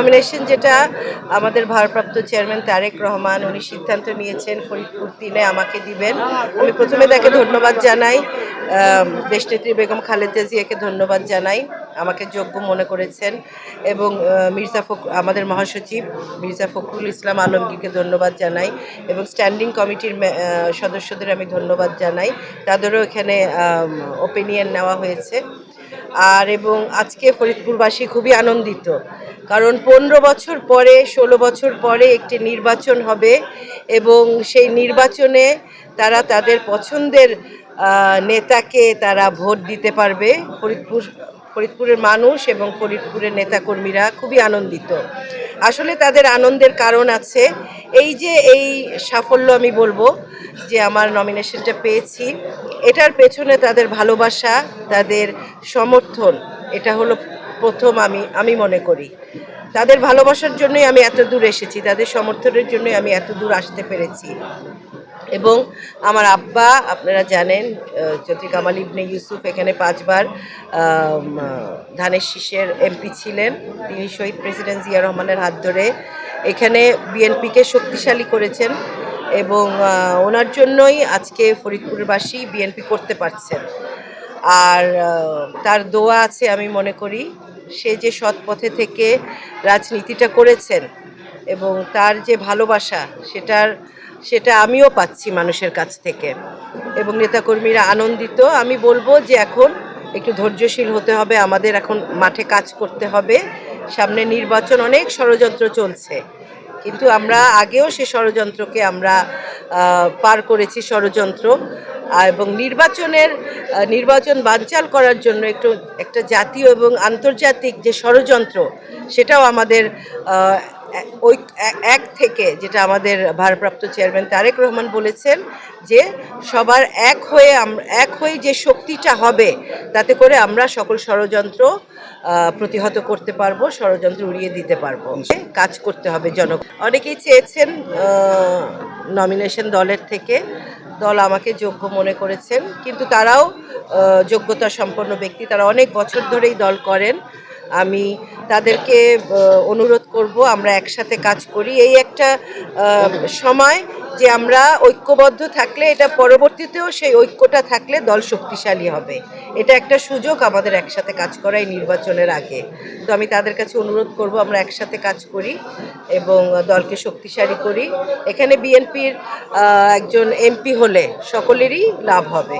Nomination যেটা আমাদের ভারপ্রাপ্ত চেয়ারম্যান তারেক রহমান, উনি সিদ্ধান্ত নিয়েছেন, ফরিদপুর তিনে আমাকে দিবেন। আমি প্রথমে তাকে ধন্যবাদ জানাই। দেশনেত্রী বেগম খালেদা জিয়াকে ধন্যবাদ জানাই। আমাকে যোগ্য মনে করেছেন এবং মির্জা ফখ আমাদের মহাসচিব মির্জা ফখরুল ইসলাম আলমগীরকে ধন্যবাদ জানাই এবং স্ট্যান্ডিং কমিটির সদস্যদের আমি ধন্যবাদ জানাই। তাদেরও এখানে ওপিনিয়ন নেওয়া হয়েছে। আর এবং আজকে ফরিদপুরবাসী খুবই আনন্দিত। কারণ পনেরো বছর পরে, ষোলো বছর পরে একটি নির্বাচন হবে এবং সেই নির্বাচনে তারা তাদের পছন্দের নেতাকে তারা ভোট দিতে পারবে। ফরিদপুর ফরিদপুরের মানুষ এবং ফরিদপুরের নেতাকর্মীরা খুবই আনন্দিত। আসলে তাদের আনন্দের কারণ আছে, এই যে এই সাফল্য আমি বলব যে আমার নমিনেশনটা পেয়েছি, এটার পেছনে তাদের ভালোবাসা, তাদের সমর্থন, এটা হলো প্রথম আমি আমি মনে করি। তাদের ভালোবাসার জন্যই আমি এত দূর এসেছি, তাদের সমর্থনের জন্যই আমি এত দূর আসতে পেরেছি। এবং আমার আব্বা, আপনারা জানেন চৌধুরী কামাল ইবনে ইউসুফ এখানে পাঁচবার ধানের শীষের এমপি ছিলেন। তিনি শহীদ প্রেসিডেন্ট জিয়া রহমানের হাত ধরে এখানে বিএনপিকে শক্তিশালী করেছেন এবং ওনার জন্যই আজকে ফরিদপুরবাসী বিএনপি করতে পারছেন। আর তার দোয়া আছে আমি মনে করি, সে যে সৎ পথে থেকে রাজনীতিটা করেছেন এবং তার যে ভালোবাসা, সেটার সেটা আমিও পাচ্ছি মানুষের কাছ থেকে। এবং নেতাকর্মীরা আনন্দিত। আমি বলব যে এখন একটু ধৈর্যশীল হতে হবে। আমাদের এখন মাঠে কাজ করতে হবে। সামনে নির্বাচন অনেক ষড়যন্ত্র চলছে। কিন্তু আমরা আগেও সে ষড়যন্ত্রকে আমরা পার করেছি ষড়যন্ত্র। এবং নির্বাচনের নির্বাচন বানচাল করার জন্য একটু একটা জাতীয় এবং আন্তর্জাতিক যে ষড়যন্ত্র, সেটাও আমাদের ওই এক থেকে যেটা আমাদের ভারপ্রাপ্ত চেয়ারম্যান তারেক রহমান বলেছেন যে সবার এক হয়ে এক হয়ে যে শক্তিটা হবে, তাতে করে আমরা সকল ষড়যন্ত্র প্রতিহত করতে পারব, ষড়যন্ত্র উড়িয়ে দিতে পারব। কাজ করতে হবে জন অনেকেই চেয়েছেন নমিনেশন দলের থেকে, দল আমাকে যোগ্য মনে করেছেন, কিন্তু তারাও যোগ্যতা সম্পন্ন ব্যক্তি, তারা অনেক বছর ধরেই দল করেন। আমি তাদেরকে অনুরোধ করব আমরা একসাথে কাজ করি। এই একটা সময় যে আমরা ঐক্যবদ্ধ থাকলে, এটা পরবর্তীতেও সেই ঐক্যটা থাকলে দল শক্তিশালী হবে। এটা একটা সুযোগ আমাদের একসাথে কাজ করা এই নির্বাচনের আগে। তো আমি তাদের কাছে অনুরোধ করব আমরা একসাথে কাজ করি এবং দলকে শক্তিশালী করি। এখানে বিএনপির একজন এমপি হলে সকলেরই লাভ হবে।